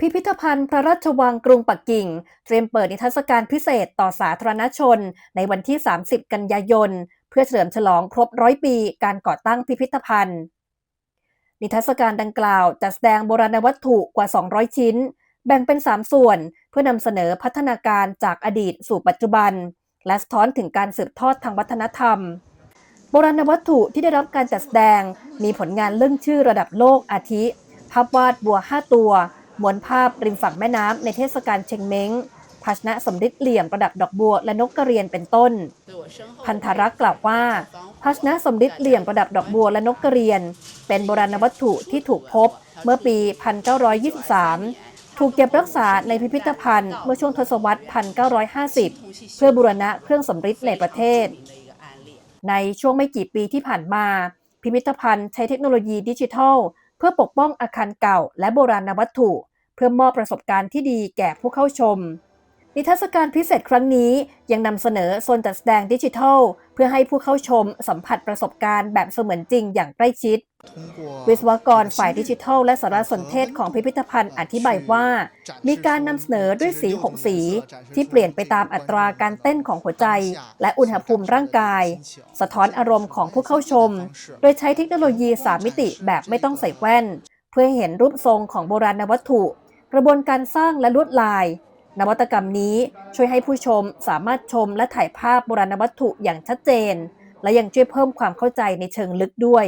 พิพิธภัณฑ์พระราชวังกรุงปักกิ่ง เตรียมเปิดนิทรรศการพิเศษต่อสาธารณชน ในวันที่ 30 กันยายน เพื่อเฉลิมฉลองครบร้อยปีการก่อตั้งพิพิธภัณฑ์ นิทรรศการดังกล่าวจัดแสดงโบราณวัตถุกว่า 200 ชิ้น แบ่งเป็น 3 ส่วน เพื่อนำเสนอพัฒนาการจากอดีตสู่ปัจจุบัน และสะท้อนถึงการสืบทอดทางวัฒนธรรม โบราณวัตถุที่ได้รับการจัดแสดงมีผลงานเรื่องชื่อระดับโลกอาทิ ภาพวาดบัว 5 ตัว ม้วนภาพริมฝั่งแม่น้ำในเทศกาลเชงเม้งภาชนะสำริดเหลี่ยมประดับดอกบัวและนกกระเรียนเป็นต้น พันธรักษ์กล่าวว่า ภาชนะสำริดเหลี่ยมประดับดอกบัวและนกกระเรียน เป็นโบราณวัตถุที่ถูกพบเมื่อปี 1923 ถูกเก็บรักษาในพิพิธภัณฑ์เมื่อช่วงทศวรรษ 1950 เพื่อบูรณะเครื่องสำริดในประเทศ ในช่วงไม่กี่ปีที่ผ่านมา พิพิธภัณฑ์ใช้เทคโนโลยีดิจิทัล เพื่อปกป้องอาคารเก่าและโบราณวัตถุ เพื่อมอบประสบการณ์ที่ดีแก่ผู้เข้าชม นิทรรศการพิเศษครั้งนี้ยังนำเสนอโซนจัดแสดงดิจิทัล เพื่อให้ผู้เข้าชมสัมผัสประสบการณ์แบบเสมือนจริงอย่างใกล้ชิด วิศวกรฝ่ายดิจิทัลและสารสนเทศของพิพิธภัณฑ์อธิบายว่า มีการนำเสนอด้วยสี6สี ที่เปลี่ยนไปตามอัตราการเต้นของหัวใจ และอุณหภูมิร่างกาย สะท้อนอารมณ์ของผู้เข้าชม โดยใช้เทคโนโลยี 3 มิติแบบไม่ต้องใส่แว่น เพื่อเห็นรูปทรงของโบราณวัตถุ กระบวนการสร้างและลวดลาย นวัตกรรมนี้ช่วยให้ผู้ชมสามารถชมและถ่ายภาพโบราณวัตถุอย่างชัดเจน และยังช่วยเพิ่มความเข้าใจในเชิงลึกด้วย